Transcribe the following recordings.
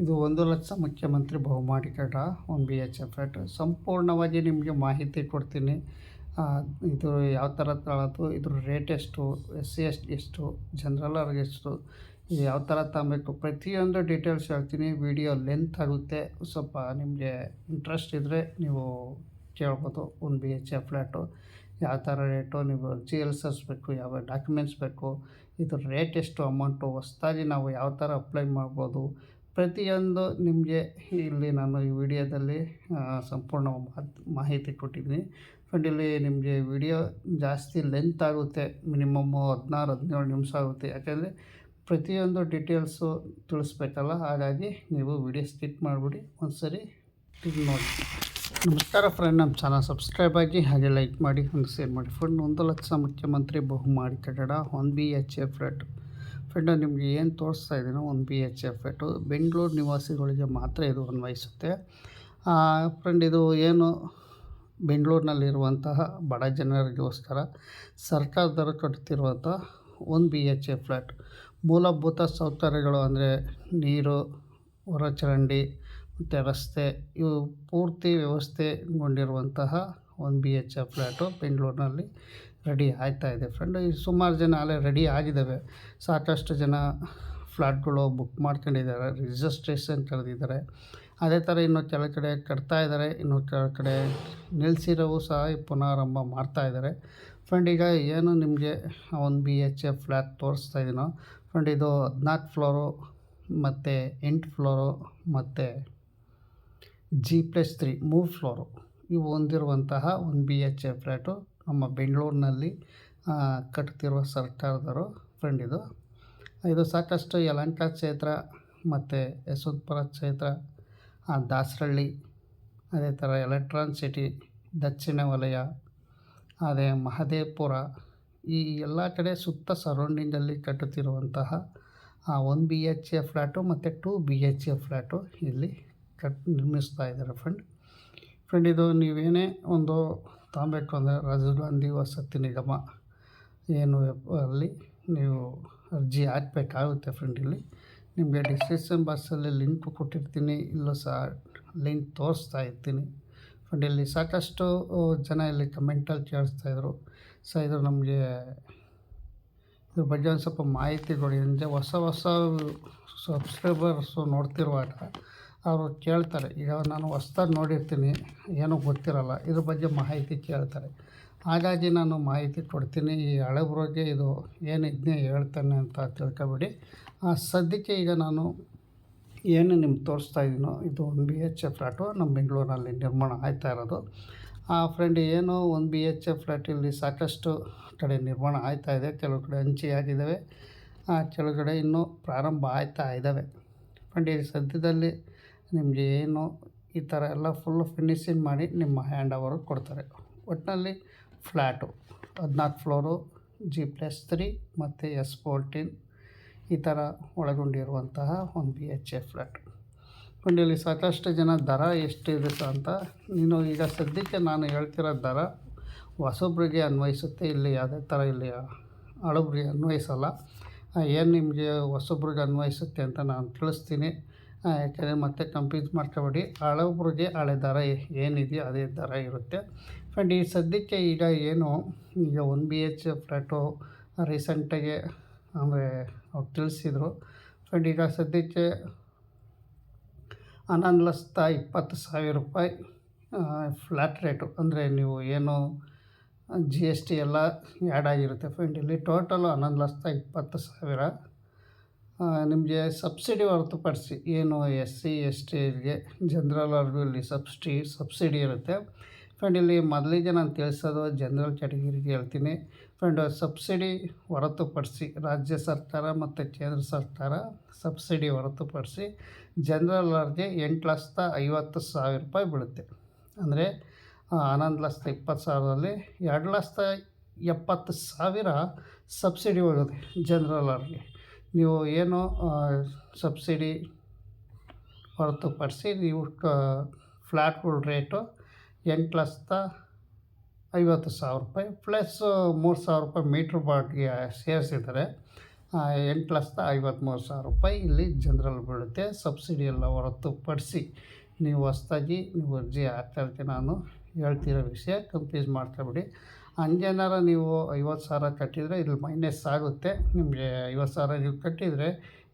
ಇದು ಒಂದು ಲಕ್ಷ ಮುಖ್ಯಮಂತ್ರಿ ಬಹುಮಾಡಿ ಕಡ ಒನ್ ಬಿ ಎಚ್ ಎಫ್ ಎಟ್ ಸಂಪೂರ್ಣವಾಗಿ ನಿಮಗೆ ಮಾಹಿತಿ ಕೊಡ್ತೀನಿ. ಇದು ಯಾವ ಥರ ತಗೊಳ್ಳೋದು ಇದ್ರ ರೇಟ್ ಎಷ್ಟು, ಎಸ್ ಸಿ ಎಸ್ ಎಷ್ಟು, ಜನರಲ್ ಅವ್ರಿಗೆ ಎಷ್ಟು ಯಾವ ಥರ ತಗೊಬೇಕು ಪ್ರತಿಯೊಂದು ಡೀಟೇಲ್ಸ್ ಹೇಳ್ತೀನಿ. ವಿಡಿಯೋ ಲೆಂತ್ ಆಗುತ್ತೆ. ಸ್ವಲ್ಪ ನಿಮಗೆ ಇಂಟ್ರೆಸ್ಟ್ ಇದ್ದರೆ ನೀವು ಕೇಳ್ಬೋದು one B H F flat ಯಾವ ಥರ ರೇಟು, ನೀವು ಅರ್ಜಿ ಎಲ್ಲಿ ಸಲ್ಲಿಸ್ಬೇಕು ಯಾವ ಡಾಕ್ಯುಮೆಂಟ್ಸ್ ಬೇಕು, ಇದ್ರ ರೇಟ್ ಎಷ್ಟು ಅಮೌಂಟು, ಹೊಸ್ದಾಗಿ ನಾವು ಯಾವ ಥರ ಅಪ್ಲೈ ಮಾಡ್ಬೋದು ಪ್ರತಿಯೊಂದು ನಿಮಗೆ ಇಲ್ಲಿ ನಾನು ಈ ವಿಡಿಯೋದಲ್ಲಿ ಸಂಪೂರ್ಣ ಮಾಹಿತಿ ಕೊಟ್ಟಿದ್ದೀನಿ. ಫ್ರೆಂಡ್ ಇಲ್ಲಿ ನಿಮಗೆ ವಿಡಿಯೋ ಜಾಸ್ತಿ ಲೆಂತ್ ಆಗುತ್ತೆ ಮಿನಿಮಮ್ಮು ಹದಿನಾರು, ಹದಿನೇಳು ನಿಮಿಷ ಆಗುತ್ತೆ. ಯಾಕೆಂದರೆ ಪ್ರತಿಯೊಂದು ಡೀಟೇಲ್ಸು ತಿಳಿಸ್ಬೇಕಲ್ಲ, ಹಾಗಾಗಿ ನೀವು ವಿಡಿಯೋ ಸ್ಕಿಪ್ ಮಾಡಿಬಿಡಿ ಒಂದು ಸರಿ ನೋಡಿ. ನಮಸ್ಕಾರ ಫ್ರೆಂಡ್ ನಮ್ಮ ಚಾನಲ್ ಸಬ್ಸ್ಕ್ರೈಬ್ ಆಗಿ ಹಾಗೆ ಲೈಕ್ ಮಾಡಿ, ಹಂಗೆ ಶೇರ್ ಮಾಡಿ. ಫ್ರೆಂಡ್ ಒಂದು ಲಕ್ಷ ಮುಖ್ಯಮಂತ್ರಿ ಬಹುಮಾಡಿ ಕಟ್ಟಡ one B H A flat friend ನಿಮಗೆ ಏನು ತೋರಿಸ್ತಾ ಇದ್ದೀನೋ ಒಂದು ಬಿ ಎಚ್ ಎಫ್ ಎಟು ಬೆಂಗಳೂರು ನಿವಾಸಿಗಳಿಗೆ ಮಾತ್ರ ಇದು ಅನ್ವಯಿಸುತ್ತೆ. ಫ್ರೆಂಡ್ ಇದು ಏನು ಬೆಂಗಳೂರಿನಲ್ಲಿರುವಂತಹ ಬಡ ಜನರಿಗೋಸ್ಕರ ಸರ್ಕಾರದವರು ಕಟ್ಟುತ್ತಿರುವಂಥ ಒಂದು ಬಿ ಎಚ್ ಎಫ್ ಫ್ಲ್ಯಾಟ್ ಮೂಲಭೂತ ಸೌಕರ್ಯಗಳು ಅಂದರೆ ನೀರು, ಹೊರಚರಂಡಿ, ಮತ್ತು ರಸ್ತೆ, ಇವು ಪೂರ್ತಿ ವ್ಯವಸ್ಥೆಗೊಂಡಿರುವಂತಹ ಒಂದು ಬಿ ಎಚ್ ಎಫ್ ಫ್ಲ್ಯಾಟು ಬೆಂಗಳೂರಿನಲ್ಲಿ ರೆಡಿ ಆಗ್ತಾ ಇದೆ. ಫ್ರೆಂಡ್ ಈ ಸುಮಾರು ಜನ ಅಲ್ಲೇ ರೆಡಿ ಆಗಿದ್ದಾವೆ ಸಾಕಷ್ಟು ಜನ ಫ್ಲಾಟ್ಗಳು ಬುಕ್ ಮಾಡ್ಕೊಂಡಿದ್ದಾರೆ. ರಿಜಿಸ್ಟ್ರೇಷನ್ ಕರೆದಿದ್ದಾರೆ. ಅದೇ ಥರ ಇನ್ನು ಕೆಲ ಕಡೆ ಕಟ್ತಾ ಇದ್ದಾರೆ. ಇನ್ನು ಕೆಲ ಕಡೆ ನಿಲ್ಲಿಸಿರೋವು ಸಹ ಪುನಾರಂಭ ಮಾಡ್ತಾ ಇದ್ದಾರೆ. ಫ್ರೆಂಡ್ ಈಗ ಏನು ನಿಮಗೆ ಒಂದು ಬಿ ಎಚ್ ಎಫ್ ಫ್ಲ್ಯಾಟ್ ತೋರಿಸ್ತಾ ಇದ್ದೀನೋ ಫ್ರೆಂಡ್ ಇದು ಹದಿನಾಲ್ಕು ಫ್ಲೋರು ಮತ್ತು ಎಂಟು ಫ್ಲೋರು ಮತ್ತು ಜಿ ಪ್ಲಸ್ ತ್ರೀ ಮೂರು ಫ್ಲೋರು ಇವು ಹೊಂದಿರುವಂತಹ ಒಂದು ಬಿ ಎಚ್ ಎಫ್ ಫ್ಲ್ಯಾಟು ನಮ್ಮ ಬೆಂಗಳೂರಿನಲ್ಲಿ ಕಟ್ತಿರುವ ಸರ್ಕಾರದವರು ಫ್ರೆಂಡ್ ಇದು. ಇದು ಸಾಕಷ್ಟು ಯಲಹಂಕ ಕ್ಷೇತ್ರ ಮತ್ತು ಯಶವಂತಪುರ ಕ್ಷೇತ್ರ ದಾಸರಳ್ಳಿ, ಅದೇ ಥರ ಎಲೆಕ್ಟ್ರಾನ್ ಸಿಟಿ, ದಕ್ಷಿಣ ವಲಯ, ಅದೇ ಮಹದೇವಪುರ, ಈ ಎಲ್ಲ ಕಡೆ ಸುತ್ತ ಸರೌಂಡಿಂಗಲ್ಲಿ ಕಟ್ಟುತ್ತಿರುವಂತಹ one B H A flat ಮತ್ತು two B H A flat ಇಲ್ಲಿ ಕಟ್ ನಿರ್ಮಿಸ್ತಾ ಇದ್ದಾರೆ ಫ್ರೆಂಡ್ ಫ್ರೆಂಡ್ ಇದು ನೀವೇನೇ ಒಂದು ತಗೊಬೇಕು ಅಂದರೆ ರಾಜೀವ್ ಗಾಂಧಿ ವಸತಿ ನಿಗಮ ಏನು ಅಲ್ಲಿ ನೀವು ಅರ್ಜಿ ಹಾಕಬೇಕಾಗುತ್ತೆ ಫ್ರೆಂಡ್ ಇಲ್ಲಿ. ನಿಮಗೆ ಡಿಸ್ಕ್ರಿಪ್ಷನ್ ಬಾಕ್ಸಲ್ಲಿ ಲಿಂಕ್ ಕೊಟ್ಟಿರ್ತೀನಿ, ಇಲ್ಲೂ ಸಹ ಲಿಂಕ್ ತೋರಿಸ್ತಾ ಇರ್ತೀನಿ. ಫ್ರೆಂಡ್ ಇಲ್ಲಿ ಸಾಕಷ್ಟು ಜನ ಇಲ್ಲಿ ಕಮೆಂಟಲ್ಲಿ ಕೇಳಿಸ್ತಾಯಿದ್ರು ಸೊ ಇದು ನಮಗೆ ಇದ್ರ ಬಗ್ಗೆ ಒಂದು ಸ್ವಲ್ಪ ಮಾಹಿತಿ ಕೊಡಿ. ಅಂದರೆ ಹೊಸ ಹೊಸ ಸಬ್ಸ್ಕ್ರೈಬರ್ಸು ನೋಡ್ತಿರುವಾಗ ಅವರು ಕೇಳ್ತಾರೆ ಈಗ ನಾನು ಹೊಸ್ದಾಗಿ ನೋಡಿರ್ತೀನಿ ಏನೂ ಗೊತ್ತಿರಲ್ಲ ಇದ್ರ ಬಗ್ಗೆ ಮಾಹಿತಿ ಕೇಳ್ತಾರೆ. ಹಾಗಾಗಿ ನಾನು ಮಾಹಿತಿ ಕೊಡ್ತೀನಿ ಈ ಹಳಬ್ರಿಗೆ ಇದು ಏನು ಹೇಳ್ತಾನೆ ಅಂತ ತಿಳ್ಕೊಬೇಡಿ. ಆ, ಸದ್ಯಕ್ಕೆ ಈಗ ನಾನು ಏನು ನಿಮ್ಗೆ ತೋರಿಸ್ತಾ ಇದ್ದೀನೋ ಇದು ಒಂದು ಬಿ ಎಚ್ ಎ ಫ್ಲ್ಯಾಟು ನಮ್ಮ ಬೆಂಗಳೂರಿನಲ್ಲಿ ನಿರ್ಮಾಣ ಆಯ್ತಾ ಇರೋದು. ಆ ಫ್ರೆಂಡ್ ಏನು ಒಂದು ಬಿ ಎಚ್ ಎ ಫ್ಲ್ಯಾಟ್ ಇಲ್ಲಿ ಸಾಕಷ್ಟು ಕಡೆ ನಿರ್ಮಾಣ ಆಯ್ತಾ ಇದೆ ಕೆಲವು ಕಡೆ ಹಂಚಿ ಆಗಿದ್ದಾವೆ ಆ, ಕೆಲವು ಕಡೆ ಇನ್ನೂ ಪ್ರಾರಂಭ ಆಯ್ತಾ ಇದ್ದಾವೆ. ಫ್ರೆಂಡ್ ಈ ಸದ್ಯದಲ್ಲಿ ನಿಮಗೆ ಏನು ಈ ಥರ ಎಲ್ಲ ಫುಲ್ಲು ಫಿನಿಶಿಂಗ್ ಮಾಡಿ ನಿಮ್ಮ ಹ್ಯಾಂಡ್ ಓವರ್ ಕೊಡ್ತಾರೆ. ಒಟ್ಟಿನಲ್ಲಿ ಫ್ಲ್ಯಾಟು ಹದಿನಾಲ್ಕು ಫ್ಲೋರು, ಜಿ ಪ್ಲಸ್ ತ್ರೀ ಮತ್ತು ಎಸ್ ಫೋರ್ಟೀನ್ ಈ ಥರ ಒಳಗೊಂಡಿರುವಂತಹ ಒಂದು ಬಿ ಎಚ್ ಎ ಫ್ಲ್ಯಾಟ್ ಕೊಂಡಿಯಲ್ಲಿ ಸಾಕಷ್ಟು ಜನ ದರ ಎಷ್ಟಿದೆ ಅಂತ ನೀನು ಈಗ ಸದ್ಯಕ್ಕೆ ನಾನು ಹೇಳ್ತಿರೋ ದರ ಹೊಸೊಬ್ರಿಗೆ ಅನ್ವಯಿಸುತ್ತೆ ಇಲ್ಲಿ ಯಾವುದೇ ಥರ ಇಲ್ಲಿ ಹಳಬ್ರಿಗೆ ಅನ್ವಯಿಸಲ್ಲ. ಏನು ನಿಮಗೆ ಹೊಸೊಬ್ರಿಗೆ ಅನ್ವಯಿಸುತ್ತೆ ಅಂತ ನಾನು ತಿಳಿಸ್ತೀನಿ. ಯಾಕೆಂದರೆ ಮತ್ತೆ ಕಂಪ್ಯೂಸ್ ಮಾಡ್ಕೋಬೇಡಿ. ಹಳಬ್ರಿಗೆ ಹಳೆ ದರ ಏನಿದೆಯೋ ಅದೇ ದರ ಇರುತ್ತೆ. ಫ್ರೆಂಡ್ ಈ ಸದ್ಯಕ್ಕೆ ಈಗ ಏನು, ಈಗ ಒನ್ ಬಿ ಎಚ್ ಫ್ಲ್ಯಾಟು ರೀಸೆಂಟಾಗಿ ಅಂದರೆ ಅವ್ರು ತಿಳಿಸಿದರು. ಫ್ರೆಂಡ್ ಈಗ ಸದ್ಯಕ್ಕೆ ಹನ್ನೊಂದು ಲಕ್ಷದ ಇಪ್ಪತ್ತು ಸಾವಿರ ರೂಪಾಯಿ ಫ್ಲ್ಯಾಟ್ ರೇಟು ಅಂದರೆ ನೀವು ಏನು ಜಿ ಎಸ್ ಟಿ ಎಲ್ಲ ಆ್ಯಡ್ ಆಗಿರುತ್ತೆ. ಫ್ರೆಂಡ್ ಇಲ್ಲಿ ಟೋಟಲು ಹನ್ನೊಂದು ಲಕ್ಷದ ಇಪ್ಪತ್ತು ಸಾವಿರ. ನಿಮಗೆ ಸಬ್ಸಿಡಿ ಹೊರತುಪಡಿಸಿ ಏನು ಎಸ್ ಸಿ, ಎಸ್ ಟಿಗೆ ಜನರಲ್ ಅವ್ರಿಗೂ ಇಲ್ಲಿ ಸಬ್ಸಿಡಿ ಇರುತ್ತೆ. ಫ್ರೆಂಡ್ ಇಲ್ಲಿ ಮೊದಲಿಗೆ ನಾನು ತಿಳಿಸೋದು ಜನರಲ್ ಕ್ಯಾಟಗಿರಿಗೆ ಹೇಳ್ತೀನಿ. ಫ್ರೆಂಡ್ ಸಬ್ಸಿಡಿ ಹೊರತುಪಡಿಸಿ ರಾಜ್ಯ ಸರ್ಕಾರ ಮತ್ತು ಕೇಂದ್ರ ಸರ್ಕಾರ ಸಬ್ಸಿಡಿ ಹೊರತುಪಡಿಸಿ ಜನರಲ್ ಅವ್ರಿಗೆ ಎಂಟು ಲಕ್ಷದ ಐವತ್ತು ಸಾವಿರ ರೂಪಾಯಿ ಬೀಳುತ್ತೆ. ಅಂದರೆ ಹನ್ನೊಂದು ಲಕ್ಷದ ಇಪ್ಪತ್ತು ಸಾವಿರದಲ್ಲಿ ಎರಡು ಲಕ್ಷದ ಎಪ್ಪತ್ತು ಸಾವಿರ ಸಬ್ಸಿಡಿ ಹೋಗುತ್ತೆ ಜನರಲ್ ಅವ್ರಿಗೆ ನೀವು ಏನು ಸಬ್ಸಿಡಿ ಹೊರತುಪಡಿಸಿ ನೀವು ಫ್ಲ್ಯಾಟ್ಗಳ ರೇಟು ಎಂಟು ಲಕ್ಷದ ಐವತ್ತು ಸಾವಿರ ರೂಪಾಯಿ ಪ್ಲಸ್ ಮೂರು ಸಾವಿರ ರೂಪಾಯಿ ಮೀಟ್ರ್ ಬಾಡಿಗೆ ಸೇರಿಸಿದರೆ ಎಂಟು ಲಕ್ಷದ ಐವತ್ತ್ಮೂರು ಸಾವಿರ ರೂಪಾಯಿ ಇಲ್ಲಿ ಜನರಲ್ ಬೀಳುತ್ತೆ. ಸಬ್ಸಿಡಿ ಎಲ್ಲ ಹೊರತುಪಡಿಸಿ ನೀವು ಹೊಸ್ದಾಗಿ ನೀವು ಅರ್ಜಿ ಹಾಕ್ತಾಯಿರ್ತೀವಿ ನಾನು. ಹೇಳ್ತಿರೋ ವಿಷಯ ಕನ್ಫ್ಯೂಸ್ ಮಾಡ್ಕೊಬೇಡಿ. ಅಂಜನಾರ ನೀವು ಐವತ್ತು ಸಾವಿರ ಕಟ್ಟಿದರೆ ಇಲ್ಲಿ ಮೈನಸ್ ಆಗುತ್ತೆ. ನಿಮಗೆ ಐವತ್ತು ಸಾವಿರ ನೀವು ಕಟ್ಟಿದರೆ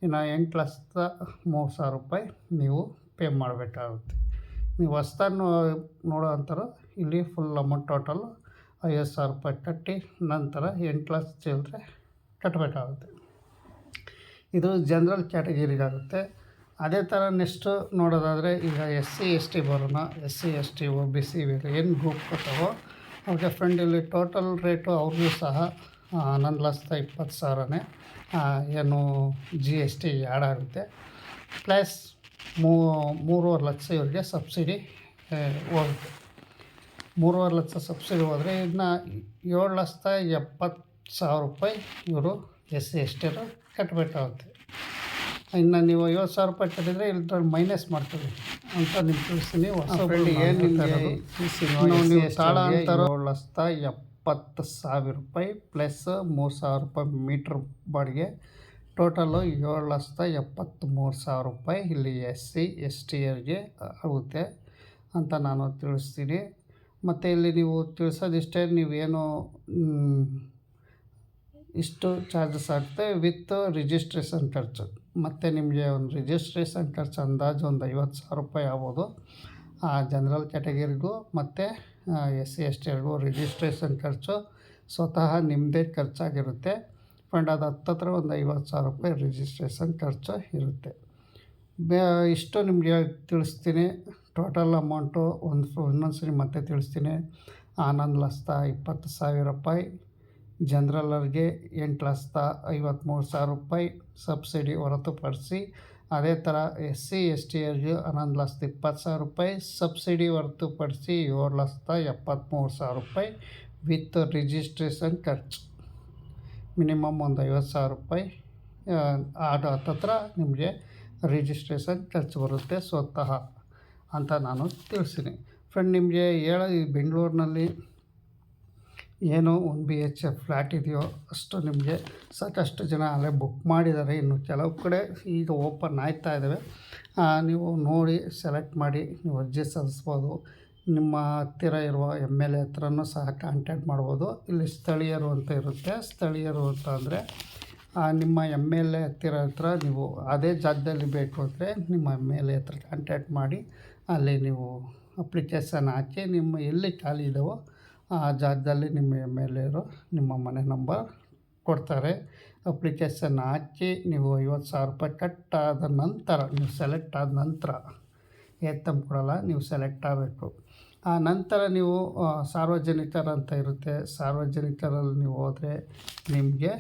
ಇನ್ನು ಎಂಟು ಲಕ್ಷದ ಮೂರು ಸಾವಿರ ರೂಪಾಯಿ ನೀವು ಪೇ ಮಾಡಬೇಕಾಗುತ್ತೆ. ನೀವು ಹೊಸ್ದಾಗಿ ನೋಡೋ ಇಲ್ಲಿ ಫುಲ್ ಅಮೌಂಟ್ ಟೋಟಲ್ ಐವತ್ತು ಸಾವಿರ ರೂಪಾಯಿ ಕಟ್ಟಿ ನಂತರ ಎಂಟು ಲಕ್ಷ ಚಿಲ್ಲರೆ ಕಟ್ಟಬೇಕಾಗುತ್ತೆ ಇದು ಜನರಲ್ ಕ್ಯಾಟಗಿರಿಗಾಗುತ್ತೆ ಅದೇ ಥರ ನೆಕ್ಸ್ಟು ನೋಡೋದಾದರೆ ಈಗ ಎಸ್ ಸಿ, ಎಸ್ ಟಿ ಬರೋಣ. S C, S T, O B C ಏನು ಗ್ರೂಪ್ ಬರ್ತಾವೋ ಅವ್ರಿಗೆ ಫ್ರೆಂಡ್ ಇಲ್ಲಿ ಟೋಟಲ್ ರೇಟು ಅವ್ರಿಗೂ ಸಹ ಹನ್ನೊಂದು ಲಕ್ಷದ ಇಪ್ಪತ್ತು ಸಾವಿರನೇ ಏನು ಜಿ ಎಸ್ ಟಿ ಆ್ಯಡ್ ಆಗುತ್ತೆ. ಪ್ಲಸ್ ಮೂರುವರೆ ಲಕ್ಷ ಇವರಿಗೆ ಸಬ್ಸಿಡಿ ಹೋಗುತ್ತೆ. ಮೂರುವರೆ ಲಕ್ಷ ಸಬ್ಸಿಡಿ ಹೋದರೆ ಇನ್ನು ಏಳು ಲಕ್ಷದ ಎಪ್ಪತ್ತು ಸಾವಿರ ರೂಪಾಯಿ ಇವರು ಎಸ್ ಸಿ, ಎಸ್ ಟಿರು ಕಟ್ಟಬೇಕಾಗುತ್ತೆ ಇನ್ನು ನೀವು ಐವತ್ತು ಸಾವಿರ ರೂಪಾಯಿ ಕಟ್ಟಿದರೆ ಇಲ್ಲಿ ಮೈನಸ್ ಮಾಡ್ತೀವಿ ಅಂತ ನಿಮ್ಗೆ ತಿಳಿಸ್ತೀನಿ. ಹೊಸ ಏನು ನೀವು ತಾಳ ಅಂತಾರೋ ಎಪ್ಪತ್ತು ಸಾವಿರ ರೂಪಾಯಿ ಪ್ಲಸ್ ಮೂರು ಸಾವಿರ ರೂಪಾಯಿ ಮೀಟ್ರ್ ಬಾಡಿಗೆ. ಟೋಟಲು ಏಳು ಲಕ್ಷದ ಎಪ್ಪತ್ತ್ಮೂರು ಸಾವಿರ ರೂಪಾಯಿ ಇಲ್ಲಿ ಎಸ್ ಸಿ ಎಸ್ ಟಿ ಅವ್ರಿಗೆ ಆಗುತ್ತೆ ಅಂತ ನಾನು ತಿಳಿಸ್ತೀನಿ. ಮತ್ತು ಇಲ್ಲಿ ನೀವು ತಿಳಿಸೋದಿಷ್ಟೇ ನೀವೇನು ಇಷ್ಟು ಚಾರ್ಜಸ್ ಆಗುತ್ತೆ ವಿತ್ ರಿಜಿಸ್ಟ್ರೇಷನ್ ಖರ್ಚು. ಮತ್ತು ನಿಮಗೆ ಒಂದು ರಿಜಿಸ್ಟ್ರೇಷನ್ ಖರ್ಚು ಅಂದಾಜು ಒಂದು ಐವತ್ತು ಸಾವಿರ ರೂಪಾಯಿ ಆಗ್ಬೋದು. ಆ ಜನರಲ್ ಕ್ಯಾಟಗರಿಗೂ ಮತ್ತು ಎಸ್ ಸಿ ಎಸ್ ಟಿಗೂ ರಿಜಿಸ್ಟ್ರೇಷನ್ ಖರ್ಚು ಸ್ವತಃ ನಿಮ್ಮದೇ ಖರ್ಚಾಗಿರುತ್ತೆ. ಫಂಡ್ ಅದು ಹತ್ತತ್ರ ಒಂದು ಐವತ್ತು ಸಾವಿರ ರೂಪಾಯಿ ರಿಜಿಸ್ಟ್ರೇಷನ್ ಖರ್ಚು ಇರುತ್ತೆ. ಬೇ, ಇಷ್ಟು ನಿಮಗೆ ತಿಳಿಸ್ತೀನಿ. ಟೋಟಲ್ ಅಮೌಂಟು ಒಂದು ಇನ್ನೊಂದು ಸರಿ ಮತ್ತೆ ತಿಳಿಸ್ತೀನಿ. ಆನಂದ್ ಲಸ್ತಾ, ಇಪ್ಪತ್ತು ಸಾವಿರ ರೂಪಾಯಿ. ಜನರಲ್ಲರಿಗೆ ಎಂಟು ಲಕ್ಷದ ಐವತ್ತ್ಮೂರು ಸಾವಿರ ರೂಪಾಯಿ ಸಬ್ಸಿಡಿ ಹೊರತುಪಡಿಸಿ ಅದೇ ಥರ ಎಸ್ ಸಿ ಎಸ್ ಟಿಯರಿಗೆ ಹನ್ನೊಂದು ಲಕ್ಷದ ಇಪ್ಪತ್ತು ಸಾವಿರ ರೂಪಾಯಿ ಸಬ್ಸಿಡಿ ಹೊರತುಪಡಿಸಿ ಏಳು ಲಕ್ಷದ ಎಪ್ಪತ್ತ್ಮೂರು ಸಾವಿರ ರೂಪಾಯಿ ವಿತ್ ರಿಜಿಸ್ಟ್ರೇಷನ್ ಖರ್ಚು. ಮಿನಿಮಮ್ ಒಂದು ಐವತ್ತು ಸಾವಿರ ರೂಪಾಯಿ ಅದು ಹತ್ತತ್ರ ನಿಮಗೆ ರಿಜಿಸ್ಟ್ರೇಷನ್ ಖರ್ಚು ಬರುತ್ತೆ ಸ್ವತಃ ಅಂತ ನಾನು ತಿಳಿಸ್ತೀನಿ ಫ್ರೆಂಡ್, ನಿಮಗೆ ಹೇಳ, ಬೆಂಗಳೂರಿನಲ್ಲಿ ಏನು ಒನ್ ಬಿ ಎಚ್ ಫ್ಲ್ಯಾಟ್ ಇದೆಯೋ ಅಷ್ಟು ನಿಮಗೆ ಸಾಕಷ್ಟು ಜನ ಅಲ್ಲೇ ಬುಕ್ ಮಾಡಿದ್ದಾರೆ. ಇನ್ನು ಕೆಲವು ಕಡೆ ಈಗ ಓಪನ್ ಆಯ್ತಾ ಇದ್ದಾವೆ ನೀವು ನೋಡಿ, ಸೆಲೆಕ್ಟ್ ಮಾಡಿ, ನೀವು ಅರ್ಜಿ ಸಲ್ಲಿಸ್ಬೋದು. ನಿಮ್ಮ ಹತ್ತಿರ ಇರುವ ಎಂ ಎಲ್ ಎ ಹತ್ರನೂ ಸಹ ಕಾಂಟ್ಯಾಕ್ಟ್ ಮಾಡ್ಬೋದು. ಇಲ್ಲಿ ಸ್ಥಳೀಯರು ಅಂತ ಇರುತ್ತೆ. ಸ್ಥಳೀಯರು ಅಂತ ಅಂದರೆ ನಿಮ್ಮ ಎಂ ಎಲ್ ಎ ಹತ್ತಿರ ಹತ್ರ ನೀವು ಅದೇ ಜಾಗದಲ್ಲಿ ಬೇಕು ಅಂದರೆ ನಿಮ್ಮ ಎಂ ಎಲ್ ಎ ಹತ್ರ ಕಾಂಟ್ಯಾಕ್ಟ್ ಮಾಡಿ, ಅಲ್ಲಿ ನೀವು ಅಪ್ಲಿಕೇಶನ್ ಹಾಕಿ, ನಿಮ್ಮ ಎಲ್ಲಿ ಖಾಲಿ ಇದ್ದಾವೋ ಆ ಜಾಗದಲ್ಲಿ ನಿಮ್ಮ ಎಂ ಎಲ್ ಎರು ನಿಮ್ಮ ಮನೆ ನಂಬರ್ ಕೊಡ್ತಾರೆ. ಅಪ್ಲಿಕೇಶನ್ ಹಾಕಿ ನೀವು ಐವತ್ತು ಸಾವಿರ ರೂಪಾಯಿ ಕಟ್ಟಾದ ನಂತರ, ನೀವು ಸೆಲೆಕ್ಟ್ ಆದ ನಂತರ ಏತಂ ಕೊಡಲ್ಲ, ನೀವು ಸೆಲೆಕ್ಟ್ ಆಗಬೇಕು. ಆ ನಂತರ ನೀವು ಸಾರ್ವಜನಿಕರಂತ ಇರುತ್ತೆ. ಸಾರ್ವಜನಿಕರಲ್ಲಿ ನೀವು ಹೋದರೆ ನಿಮಗೆ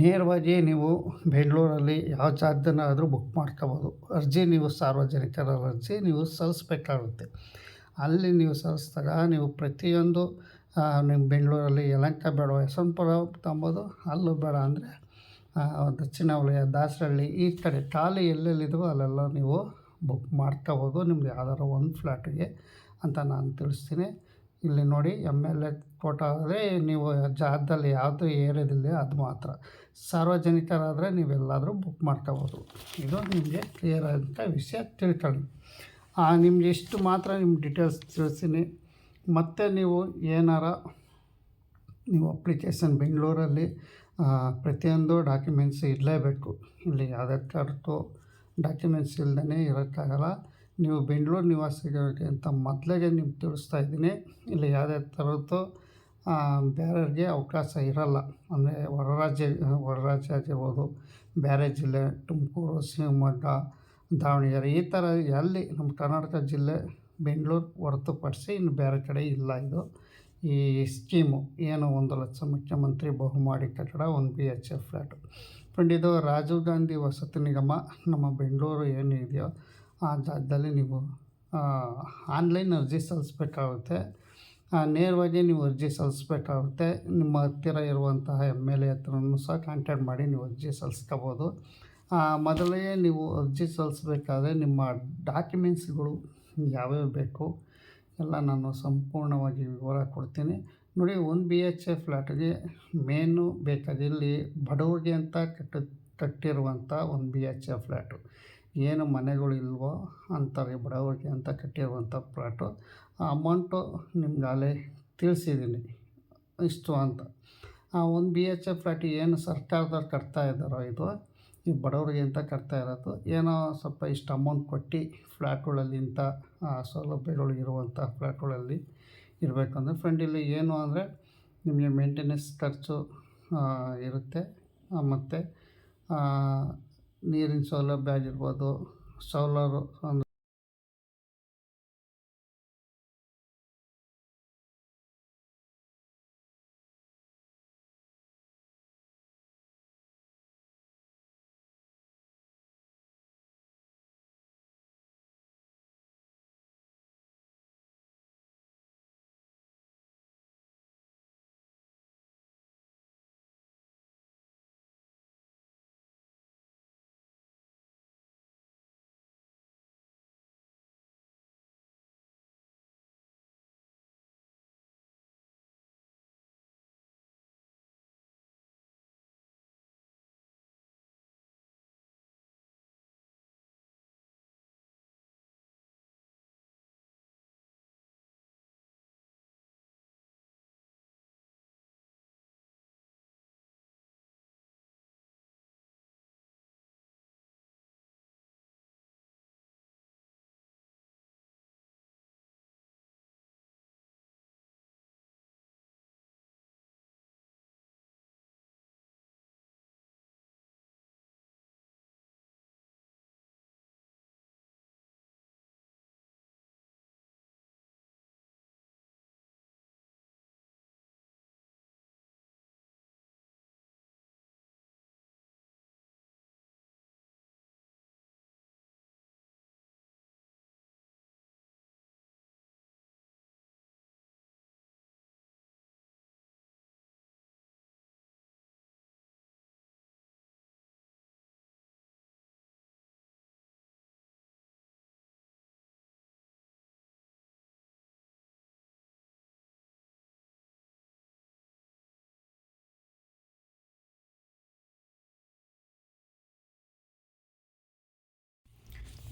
ನೇರವಾಗಿ ನೀವು ಬೆಂಗಳೂರಲ್ಲಿ ಯಾವ ಜಾಗದನ್ನಾದರೂ ಬುಕ್ ಮಾಡ್ಕೋಬೋದು. ಅರ್ಜಿ ನೀವು ಸಾರ್ವಜನಿಕರ ಅರ್ಜಿ ನೀವು ಸಲ್ಲಿಸ್ಬೇಕಾಗುತ್ತೆ. ಅಲ್ಲಿ ನೀವು ಸಲ್ಲಿಸಿದಾಗ ನೀವು ಪ್ರತಿಯೊಂದು ನಿಮ್ಮ ಬೆಂಗಳೂರಲ್ಲಿ ಯಲಹಂಕ ಬೇಡ, ಯಶವಂತಪುರ ತಂಬೋದು ಅಲ್ಲೂ ಬೇಡ ಅಂದರೆ ದಕ್ಷಿಣ ವಲಯ ದಾಸರಳ್ಳಿ ಈ ಕಡೆ ಖಾಲಿ ಎಲ್ಲೆಲ್ಲಿದವೋ ಅಲ್ಲೆಲ್ಲ ನೀವು ಬುಕ್ ಮಾಡ್ಕೋಬೋದು ನಿಮ್ದು ಯಾವ್ದಾರು ಒಂದು ಫ್ಲ್ಯಾಟಿಗೆ ಅಂತ ನಾನು ತಿಳಿಸ್ತೀನಿ. ಇಲ್ಲಿ ನೋಡಿ ಎಂ ಎಲ್ ಎ ಫೋಟೋ ಆದರೆ ನೀವು ಜಾಗದಲ್ಲಿ ಯಾವುದು ಏರಿಯಾದಿಲ್ಲ ಅದು ಮಾತ್ರ. ಸಾರ್ವಜನಿಕರಾದರೆ ನೀವೆಲ್ಲಾದರೂ ಬುಕ್ ಮಾಡ್ಕೋಬೋದು ಇದು ನಿಮಗೆ ಕ್ಲಿಯರ್ ಅಂತ ವಿಷಯ ತಿಳ್ಕೊಳ್ಳಿ. ನಿಮ್ಗೆ ಎಷ್ಟು ಮಾತ್ರ ನಿಮ್ಮ ಡೀಟೇಲ್ಸ್ ತಿಳಿಸ್ತೀನಿ. ಮತ್ತು ನೀವು ಏನಾರ ನೀವು ಅಪ್ಲಿಕೇಶನ್ ಬೆಂಗಳೂರಲ್ಲಿ ಪ್ರತಿಯೊಂದು ಡಾಕ್ಯುಮೆಂಟ್ಸ್ ಇರಲೇಬೇಕು ಇಲ್ಲಿ ಆಧಾರ್ ಕಾರ್ಡು ಡಾಕ್ಯುಮೆಂಟ್ಸ್ ಇಲ್ಲದೇ ಇರೋಕ್ಕಾಗಲ್ಲ. ನೀವು ಬೆಂಗಳೂರು ನಿವಾಸಿಗಳಿಗೆ ಅಂತ ಮೊದಲಿಗೆ ನಿಮ್ಗೆ ತಿಳಿಸ್ತಾ ಇದ್ದೀನಿ. ಇಲ್ಲಿ ಯಾವುದೇ ಥರದ್ದು ಬೇರೆಯವ್ರಿಗೆ ಅವಕಾಶ ಇರೋಲ್ಲ. ಅಂದರೆ ಹೊರ ರಾಜ್ಯ ಹೊರ ರಾಜ್ಯ ಆಗಿರ್ಬೋದು ಬೇರೆ ಜಿಲ್ಲೆ, ತುಮಕೂರು, ಶಿವಮೊಗ್ಗ ದಾವಣಗೆರೆ. ಈ ಥರ ಎಲ್ಲಿ ನಮ್ಮ ಕರ್ನಾಟಕ ಜಿಲ್ಲೆ ಬೆಂಗಳೂರು ಹೊರತುಪಡಿಸಿ ಇನ್ನು ಬೇರೆ ಕಡೆ ಇಲ್ಲ ಇದು. ಈ ಸ್ಕೀಮು ಏನು ಒಂದು ಲಕ್ಷ ಮುಖ್ಯಮಂತ್ರಿ ಬಹುಮಾಡಿ ಕಟ್ಟಡ, ಒಂದು B H F flat. Friend ಇದು ರಾಜೀವ್ ಗಾಂಧಿ ವಸತಿ ನಿಗಮ ನಮ್ಮ ಬೆಂಗಳೂರು ಏನು ಇದೆಯೋ ಆ ಜಾಗದಲ್ಲಿ ನೀವು ಆನ್ಲೈನ್ ಅರ್ಜಿ ಸಲ್ಲಿಸ್ಬೇಕಾಗುತ್ತೆ. ನೇರವಾಗಿ ನೀವು ಅರ್ಜಿ ಸಲ್ಲಿಸ್ಬೇಕಾಗುತ್ತೆ. ನಿಮ್ಮ ಹತ್ತಿರ ಇರುವಂತಹ ಎಂ ಎಲ್ ಎ ಹತ್ರನೂ ಸಹ ಕಾಂಟ್ಯಾಕ್ಟ್ ಮಾಡಿ ನೀವು ಅರ್ಜಿ ಸಲ್ಲಿಸ್ಕೋಬೋದು. ಮೊದಲೇ ನೀವು ಅರ್ಜಿ ಸಲ್ಲಿಸಬೇಕಾದ್ರೆ ನಿಮ್ಮ ಡಾಕ್ಯುಮೆಂಟ್ಸ್ಗಳು ಯಾವ್ಯಾವ ಬೇಕು ಎಲ್ಲ ನಾನು ಸಂಪೂರ್ಣವಾಗಿ ವಿವರ ಕೊಡ್ತೀನಿ. ನೋಡಿ, ಒಂದು ಬಿ ಎಚ್ ಎ ಫ್ಲ್ಯಾಟ್ಗೆ ಮೇನು ಬೇಕಾದ ಇಲ್ಲಿ ಬಡವರಿಗೆ ಅಂತ ಕಟ್ಟ, ಕಟ್ಟಿರುವಂಥ ಒಂದು ಬಿ ಎಚ್ ಎ ಫ್ಲ್ಯಾಟು. ಏನು ಮನೆಗಳಿಲ್ವೋ ಅಂತಾರೆ, ಬಡವರಿಗೆ ಅಂತ ಕಟ್ಟಿರುವಂಥ ಫ್ಲ್ಯಾಟು. ಆ ಅಮೌಂಟು ನಿಮ್ಗೆ ಅಲ್ಲೇ ತಿಳಿಸಿದ್ದೀನಿ, ಇಷ್ಟು ಅಂತ. ಆ ಒಂದು ಬಿ ಎಚ್ ಎ ಫ್ಲ್ಯಾಟ್ ಏನು ಸರ್ಕಾರದವ್ರು ಕಟ್ತಾ ಇದ್ದಾರೋ ಇದು ಈ ಬಡವರಿಗೆ ಅಂತ ಕಟ್ತಾ ಇರೋದು? ಏನೋ ಸ್ವಲ್ಪ ಇಷ್ಟು ಅಮೌಂಟ್ ಕೊಟ್ಟು ಫ್ಲ್ಯಾಟ್ಗಳಲ್ಲಿ ಇಂಥ ಸೌಲಭ್ಯಗಳು ಇರುವಂಥ ಫ್ಲ್ಯಾಟ್ಗಳಲ್ಲಿ ಇರಬೇಕು ಅಂದರೆ ಫ್ರೆಂಡ್ ಇಲ್ಲಿ ಏನು ಅಂದರೆ ನಿಮಗೆ ಮೇಂಟೆನೆನ್ಸ್ ಖರ್ಚು ಇರುತ್ತೆ. ಮತ್ತು ನೀರಿನ ಸೌಲಭ್ಯ ಆಗಿರ್ಬೋದು ಸೋಲಾರು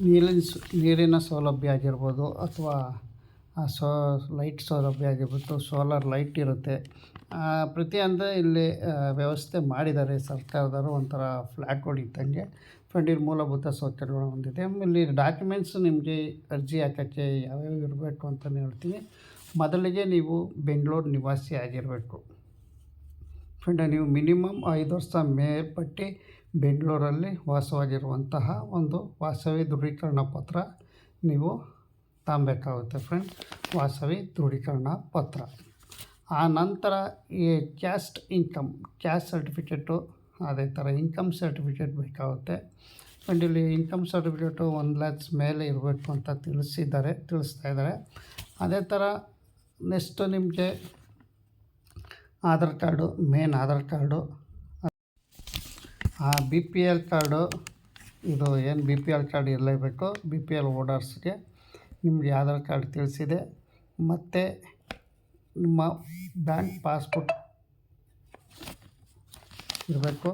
ನೀರಿನ ಸ್, ನೀರಿನ ಸೌಲಭ್ಯ ಆಗಿರ್ಬೋದು ಅಥವಾ ಸೋ, ಲೈಟ್ ಸೌಲಭ್ಯ ಆಗಿರ್ಬೋದು, ಸೋಲಾರ್ ಲೈಟ್ ಇರುತ್ತೆ. ಪ್ರತಿಯೊಂದು ಇಲ್ಲಿ ವ್ಯವಸ್ಥೆ ಮಾಡಿದ್ದಾರೆ ಸರ್ಕಾರದವರು. ಒಂಥರ ಫ್ಲ್ಯಾಟ್ಗಳು ಇದ್ದಂಗೆ ಇಲ್ಲಿ ಮೂಲಭೂತ ಸೌಕರ್ಯಗಳು ಹೊಂದಿದೆ. ಇಲ್ಲಿ ಡಾಕ್ಯುಮೆಂಟ್ಸ್ ನಿಮಗೆ ಅರ್ಜಿ ಹಾಕೋಕ್ಕೆ ಯಾವ್ಯಾವ ಇರಬೇಕು ಅಂತಲೇ ಹೇಳ್ತೀನಿ. ಮೊದಲಿಗೆ ನೀವು ಬೆಂಗಳೂರು ನಿವಾಸಿ ಆಗಿರಬೇಕು. ಫ್ರೆಂಡ್ ನೀವು ಮಿನಿಮಮ್ ಐದು ವರ್ಷ ಮೇಲ್ಪಟ್ಟು ಬೆಂಗಳೂರಲ್ಲಿ ವಾಸವಾಗಿರುವಂತಹ ಒಂದು ವಾಸವಿ ದೃಢೀಕರಣ ಪತ್ರ ನೀವು ತಾಂಬೇಕಾಗುತ್ತೆ ಫ್ರೆಂಡ್ ವಾಸವಿ ದೃಢೀಕರಣ ಪತ್ರ. ಆ ನಂತರ ಈ ಕ್ಯಾಸ್ಟ್ ಇನ್ಕಮ್ ಕ್ಯಾಸ್ಟ್ ಸರ್ಟಿಫಿಕೇಟು ಅದೇ ಥರ ಇನ್ಕಮ್ ಸರ್ಟಿಫಿಕೇಟ್ ಬೇಕಾಗುತ್ತೆ. ಆ್ಯಂಡ್ ಇಲ್ಲಿ ಇನ್ಕಮ್ ಸರ್ಟಿಫಿಕೇಟು ಒಂದು ಲ್ಯಾಕ್ಸ್ ಮೇಲೆ ಇರಬೇಕು ಅಂತ ತಿಳಿಸಿದ್ದಾರೆ, ತಿಳಿಸ್ತಾ ಇದ್ದಾರೆ. ಅದೇ ಥರ ನೆಕ್ಸ್ಟು ನಿಮಗೆ Aadhaar card main Aadhaar card B P L card ಇದು ಏನು ಬಿ ಪಿ ಎಲ್ ಕಾರ್ಡ್ ಇರಲೇಬೇಕು ಬಿ ಪಿ ಎಲ್ ಓಡರ್ಸ್ಗೆ ನಿಮಗೆ ಆಧಾರ್ ಕಾರ್ಡ್ ತಿಳಿಸಿದೆ. ಮತ್ತು ನಿಮ್ಮ ಬ್ಯಾಂಕ್ ಪಾಸ್ಬುಕ್ ಇರಬೇಕು.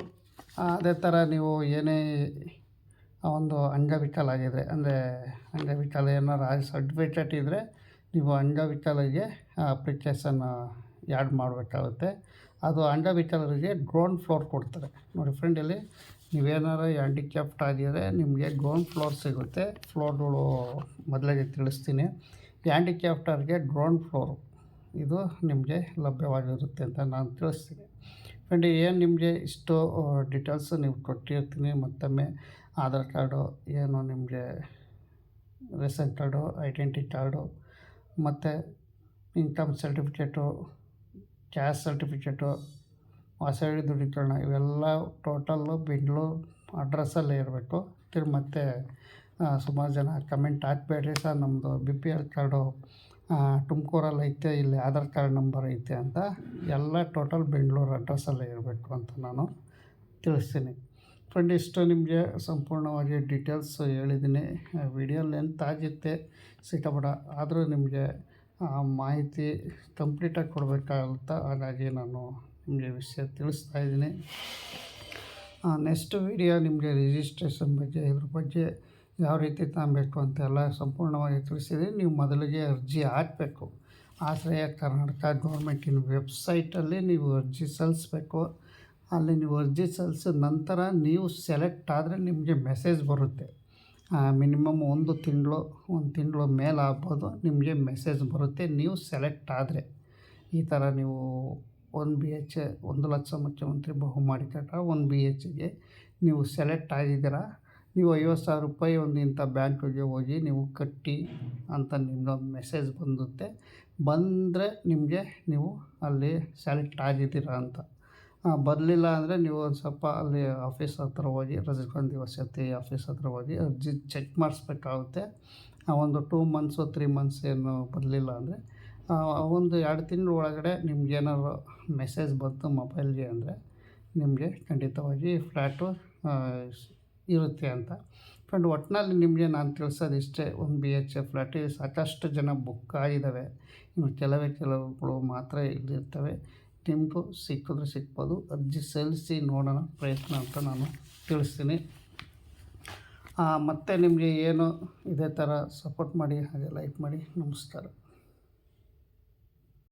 ಅದೇ ಥರ ನೀವು ಏನೇ ಒಂದು ಅಂಗವಿಕಲ ಆಗಿದೆ ಅಂದರೆ ಅಂಗವಿಕಲ ಏನಾರು ಸರ್ಟಿಫಿಕೇಟ್ ಇದ್ದರೆ ನೀವು ಅಂಗವಿಕಲಿಗೆ ಅಪ್ಲಿಕೇಶನ್ ಆ್ಯಡ್ ಮಾಡಬೇಕಾಗುತ್ತೆ. ಅದು ಅಂಗವಿಕಲರಿಗೆ ಗ್ರೌಂಡ್ ಫ್ಲೋರ್ ಕೊಡ್ತಾರೆ. ನೋಡಿ ಫ್ರೆಂಡ್ ಇಲ್ಲಿ, ನೀವೇನಾರು ಹ್ಯಾಂಡಿಕ್ಯಾಪ್ಟ್ ಆಗಿದ್ರೆ ನಿಮಗೆ ಗ್ರೌಂಡ್ ಫ್ಲೋರ್ ಸಿಗುತ್ತೆ. ಫ್ಲೋರ್ಗಳು ಮೊದಲಿಗೆ ತಿಳಿಸ್ತೀನಿ. ಹ್ಯಾಂಡಿಕ್ಯಾಪ್ಟರ್ಗೆ ಗ್ರೌಂಡ್ ಫ್ಲೋರು ಇದು ನಿಮಗೆ ಲಭ್ಯವಾಗಿರುತ್ತೆ ಅಂತ ನಾನು ತಿಳಿಸ್ತೀನಿ. ಫ್ರೆಂಡ್ ಏನು ನಿಮಗೆ ಇಷ್ಟು ಡೀಟೇಲ್ಸ್ ನೀವು ಕೊಟ್ಟಿರ್ತೀನಿ, ಮತ್ತೊಮ್ಮೆ ಆಧಾರ್ ಕಾರ್ಡು, ಏನು ನಿಮಗೆ ರೇಷನ್ ಕಾರ್ಡು ಐಡೆಂಟಿ ಕಾರ್ಡು, ಮತ್ತು ಇನ್ಕಮ್ ಸರ್ಟಿಫಿಕೇಟು ಕ್ಯಾಸ್ಟ್ ಸರ್ಟಿಫಿಕೇಟು ವಾಸವಿ ದೃಢೀಕರಣ, ಇವೆಲ್ಲ ಟೋಟಲ್ಲು ಬೆಂಗಳೂರು ಅಡ್ರೆಸ್ಸಲ್ಲೇ ಇರಬೇಕು. ತಿರ್ಗಿ ಮತ್ತೆ ಸುಮಾರು ಜನ ಕಮೆಂಟ್ ಹಾಕ್ಬೇಡ್ರಿ ಸರ್. ನಮ್ಮದು ಬಿ ಪಿ ಎಲ್ ಕಾರ್ಡು ತುಮಕೂರಲ್ಲಿ ಐತೆ, ಇಲ್ಲಿ ಆಧಾರ್ ಕಾರ್ಡ್ ನಂಬರ್ ಐತೆ ಅಂತ. ಎಲ್ಲ ಟೋಟಲ್ ಬೆಂಗಳೂರು ಅಡ್ರೆಸ್ಸಲ್ಲೇ ಇರಬೇಕು ಅಂತ ನಾನು ತಿಳಿಸ್ತೀನಿ. ಫ್ರೆಂಡ್ ಇಷ್ಟು ನಿಮಗೆ ಸಂಪೂರ್ಣವಾಗಿ ಡೀಟೇಲ್ಸ್ ಹೇಳಿದ್ದೀನಿ. ವಿಡಿಯೋ ಲೆಂತ್ ಆಗಿತ್ತೆ ಸಿಕ್ಕಾಬೇಡ ಆದರೂ ನಿಮಗೆ ಮಾಹಿತಿ ಕಂಪ್ಲೀಟಾಗಿ ಕೊಡಬೇಕಾಗುತ್ತೆ ಹಾಗಾಗಿ ನಾನು ನಿಮಗೆ ವಿಷಯ ತಿಳಿಸ್ತಾ ಇದ್ದೀನಿ. ನೆಕ್ಸ್ಟ್ ವಿಡಿಯೋ ನಿಮಗೆ ರಿಜಿಸ್ಟ್ರೇಷನ್ ಬಗ್ಗೆ, ಇದ್ರ ಬಗ್ಗೆ ಯಾವ ರೀತಿ ತಗೊಬೇಕು ಅಂತೆಲ್ಲ ಸಂಪೂರ್ಣವಾಗಿ ತಿಳಿಸಿದ್ದೀನಿ. ನೀವು ಮೊದಲಿಗೆ ಅರ್ಜಿ ಹಾಕಬೇಕು. ಆಶ್ರಯ ಕರ್ನಾಟಕ ಗೌರ್ಮೆಂಟಿನ ವೆಬ್ಸೈಟಲ್ಲಿ ನೀವು ಅರ್ಜಿ ಸಲ್ಲಿಸ್ಬೇಕು. ಅಲ್ಲಿ ನೀವು ಅರ್ಜಿ ಸಲ್ಲಿಸಿದ ನಂತರ ನೀವು ಸೆಲೆಕ್ಟ್ ಆದರೆ ನಿಮಗೆ ಮೆಸೇಜ್ ಬರುತ್ತೆ. ಮಿನಿಮಮ್ ಒಂದು ತಿಂಗಳು ಒಂದು ತಿಂಗಳು ಮೇಲೆ ಆಗ್ಬೋದು. ನಿಮಗೆ ಮೆಸೇಜ್ ಬರುತ್ತೆ. ನೀವು ಸೆಲೆಕ್ಟ್ ಆದರೆ ಈ ಥರ ನೀವು ಒಂದು ಬಿ ಎಚ್ ಒಂದು ಲಕ್ಷ ಮುಖ್ಯಮಂತ್ರಿ ಬಹುಮಾಡಿ ಕಟ್ಟ ಒನ್ ಬಿ ಎಚ್ಗೆ ನೀವು ಸೆಲೆಕ್ಟ್ ಆಗಿದ್ದೀರಾ? ನೀವು ಐವತ್ತು ಸಾವಿರ ರೂಪಾಯಿ ಒಂದು ಇಂಥ ಬ್ಯಾಂಕಿಗೆ ಹೋಗಿ ನೀವು ಕಟ್ಟಿ ಅಂತ ನಿಮ್ದೊಂದು ಮೆಸೇಜ್ ಬಂದುತ್ತೆ. ಬಂದರೆ ನಿಮಗೆ ನೀವು ಅಲ್ಲಿ ಸೆಲೆಕ್ಟ್ ಆಗಿದ್ದೀರಾ ಅಂತ. ಬರಲಿಲ್ಲ ಅಂದರೆ ನೀವು ಒಂದು ಸ್ವಲ್ಪ ಅಲ್ಲಿ ಆಫೀಸ್ ಹತ್ರ ಹೋಗಿ ರಜಕಂದಿ ವಸತಿ ಆಫೀಸ್ ಹತ್ರ ಹೋಗಿ ಅರ್ಜಿ ಚೆಕ್ ಮಾಡಿಸ್ಬೇಕಾಗುತ್ತೆ. ಒಂದು ಟೂ ಮಂತ್ಸು ತ್ರೀ ಮಂತ್ಸ್ ಏನು ಬರಲಿಲ್ಲ ಅಂದರೆ ಒಂದು ಎರಡು ತಿಂಗಳ ಒಳಗಡೆ ನಿಮ್ಗೇನಾದ್ರು ಮೆಸೇಜ್ ಬಂತು ಮೊಬೈಲ್ಗೆ ಅಂದರೆ ನಿಮಗೆ ಖಂಡಿತವಾಗಿ ಫ್ಲ್ಯಾಟು ಇರುತ್ತೆ ಅಂತ. ಫ್ರೆಂಡ್ ಒಟ್ಟಿನಲ್ಲಿ ನಿಮಗೆ ನಾನು ತಿಳಿಸೋದು ಇಷ್ಟೇ, ಒಂದು ಬಿ ಎಚ್ ಎ ಫ್ಲ್ಯಾಟಿಗೆ ಸಾಕಷ್ಟು ಜನ ಬುಕ್ ಆಗಿದ್ದಾವೆ ಇನ್ನು ಕೆಲವೇ ಕೆಲವುಗಳು ಮಾತ್ರ ಇಲ್ಲಿರ್ತವೆ. ನಿಮಗೂ ಸಿಕ್ಕಿದ್ರೆ ಸಿಕ್ಬೋದು. ಅರ್ಜಿ ಸಲ್ಲಿಸಿ ನೋಡೋಣ ಪ್ರಯತ್ನ ಅಂತ ನಾನು ತಿಳಿಸ್ತೀನಿ. ಮತ್ತು ನಿಮಗೆ ಏನು ಇದೇ ಥರ ಸಪೋರ್ಟ್ ಮಾಡಿ ಹಾಗೆ ಲೈಕ್ ಮಾಡಿ ನಮಸ್ಕಾರ.